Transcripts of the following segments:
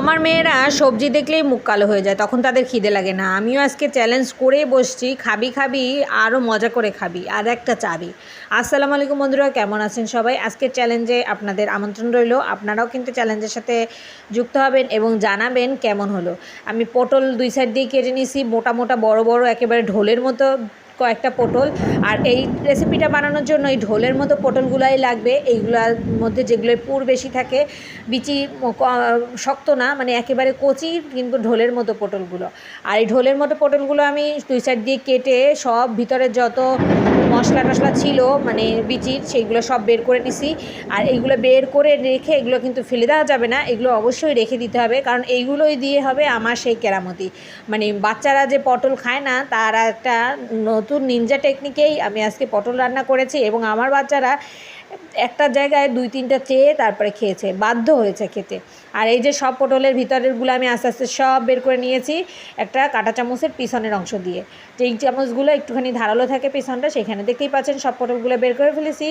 আমার মেয়েরা সবজি দেখলেই মুখ কালো হয়ে যায়, তখন তাদের খিদে লাগে না। আমিও আজকে চ্যালেঞ্জ করে বসছি, খাবি খাবি আরও মজা করে খাবি, আর একটা চাবি। আসসালামু আলাইকুম বন্ধুরা, কেমন আছেন সবাই? আজকের চ্যালেঞ্জে আপনাদের আমন্ত্রণ রইল। আপনারাও কিন্তু চ্যালেঞ্জের সাথে যুক্ত হবেন এবং জানাবেন কেমন হলো। আমি পটল দুই সাইড দিয়ে কেটে নিয়েছি, মোটা মোটা, বড় বড়, একেবারে ঢোলের মতো কয়েকটা পটল আর এই রেসিপিটা বানানোর জন্য এই ঢোলের মতো পটলগুলাই লাগবে। এইগুলোর মধ্যে যেগুলোর পুর বেশি থাকে, বিচি শক্ত না মানে একেবারে কচি কিন্তু ঢোলের মতো পটলগুলো। আর এই ঢোলের মতো পটলগুলো আমি দুই সাইড দিয়ে কেটে সব ভিতরে যত মশলা টশলা ছিল মানে বিচির, সেইগুলো সব বের করে নিছি। আর এইগুলো বের করে রেখে এগুলো কিন্তু ফেলে দেওয়া যাবে না, এগুলো অবশ্যই রেখে দিতে হবে। কারণ এইগুলোই দিয়ে হবে আমার সেই কেরামতি। মানে বাচ্চারা যে পটল খায় না, তারা একটা নতুন নিনজা টেকনিকেই আমি আজকে পটল রান্না করেছি এবং আমার বাচ্চারা একটা জায়গায় দুই, তিনটা চেয়ে তারপরে খেয়েছে, বাধ্য হয়েছে খেতে। আর এই যে সব পটলের ভিতরেরগুলো আমি আস্তে আস্তে সব বের করে নিয়েছি একটা কাঁটা চামচের পিছনের অংশ দিয়ে। যে এই চামচগুলো একটুখানি ধারালো থাকে পিছনটা, সেখানে দেখতেই পাচ্ছেন সব পটলগুলো বের করে ফেলেছি।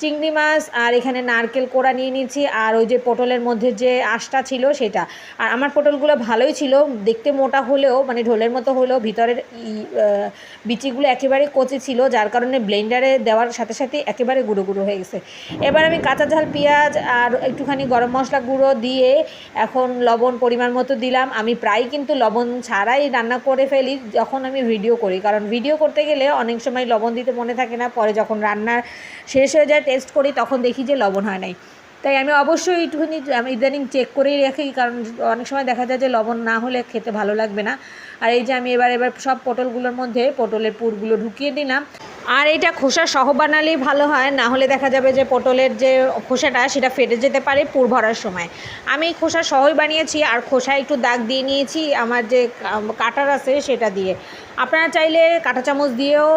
চিংড়ি মাছ আর এখানে নারকেল কোড়া নিয়ে নিয়েছি, আর ওই যে পটলের মধ্যে যে আঁশটা ছিল সেটা। আর আমার পটলগুলো ভালোই ছিল, দেখতে মোটা হলেও মানে ঢোলের মতো হলেও ভিতরের বিচিগুলো একেবারে কচি ছিল, যার কারণে ব্লেন্ডারে দেওয়ার সাথে সাথে একেবারে গুঁড়ো গুঁড়ো হয়ে গেছে। এবার আমি কাঁচা ঝাল, পেঁয়াজ আর একটুখানি গরম মশলা গুঁড়ো দিয়ে এখন লবণ পরিমাণ মতো দিলাম। আমি প্রায় কিন্তু লবণ ছাড়াই রান্না করে ফেলি যখন আমি ভিডিও করি। কারণ ভিডিও করতে গেলে অনেক সময় লবণ দিতে মনে থাকে না। পরে যখন রান্না শেষ হয়ে যায় টেস্ট করি, তখন দেখি যে লবণ হয় নাই। তাই আমি অবশ্যই একটুখানি আমি ইদানিং চেক করেই রাখি। কারণ অনেক সময় দেখা যায় যে লবণ না হলে খেতে ভালো লাগবে না। আর এই যে আমি এবার এবার সব পটলগুলোর মধ্যে পটলের পুরগুলো ঢুকিয়ে দিলাম। আর এটা খোসা সহ বানালেই ভালো হয়, না হলে দেখা যাবে যে পটলের যে খোসাটা সেটা ফেটে যেতে পারে পুর ভরার সময়। আমি খোসা সহই বানিয়েছি, আর খোসা একটু দাগ দিয়ে নিয়েছি, আমার যে কাটার আছে সেটা দিয়ে। আপনারা চাইলে কাঁটা চামচ দিয়েও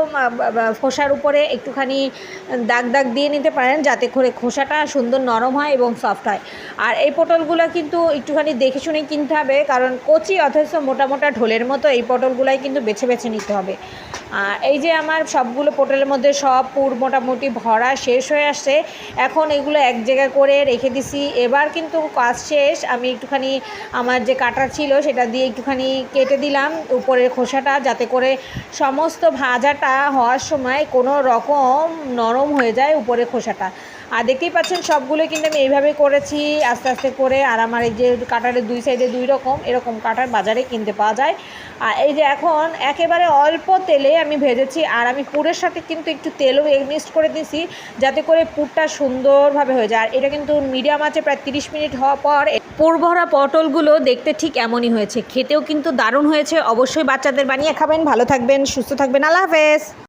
খোসার উপরে একটুখানি দাগ দাগ দিয়ে নিতে পারেন, যাতে করে খোসাটা সুন্দর নরম হয় এবং সফট হয়। আর এই পটলগুলো কিন্তু একটুখানি দেখে শুনে কিনতে হবে, কারণ কচি অথচ মোটা মোটা ঢোলের মতো এই পটলগুলাই কিন্তু বেছে বেছে নিতে হবে। আর এই যে আমার সবগুলো পটলের মধ্যে সব পুর মোটামুটি ভরা শেষ হয়ে আসছে, এখন এগুলো এক জায়গায় করে রেখে দিছি। এবার কিন্তু কাজ শেষ, আমি একটুখানি আমার যে কাটা ছিল সেটা দিয়ে একটুখানি কেটে দিলাম, উপরের খোসাটা যাতে করে সমস্ত ভাজাটা হওয়ার সময় কোনো রকম নরম হয়ে যায় উপরের খোসাটা। আর দেখতেই পাচ্ছেন সবগুলো কিন্তু আমি এইভাবে করেছি, আস্তে আস্তে করে। আর আমার এই যে কাটারের দুই সাইডে দুই রকম, এরকম কাটার বাজারে কিনতে পাওয়া যায়। আর এই যে এখন একেবারে অল্প তেলে আমি ভেজেছি, আর আমি পুরের সাথে কিন্তু একটু তেলও মিক্সড করে দিয়েছি, যাতে করে পুরটা সুন্দরভাবে হয়ে যায়। আর এটা কিন্তু মিডিয়াম আছে প্রায় তিরিশ মিনিট হওয়ার পর পুর ভরা পটলগুলো দেখতে ঠিক এমনই হয়েছে। খেতেও কিন্তু দারুণ হয়েছে। অবশ্যই বাচ্চাদের বানিয়ে খাবেন। ভালো থাকবেন, সুস্থ থাকবেন। আল্লাহ হাফেজ।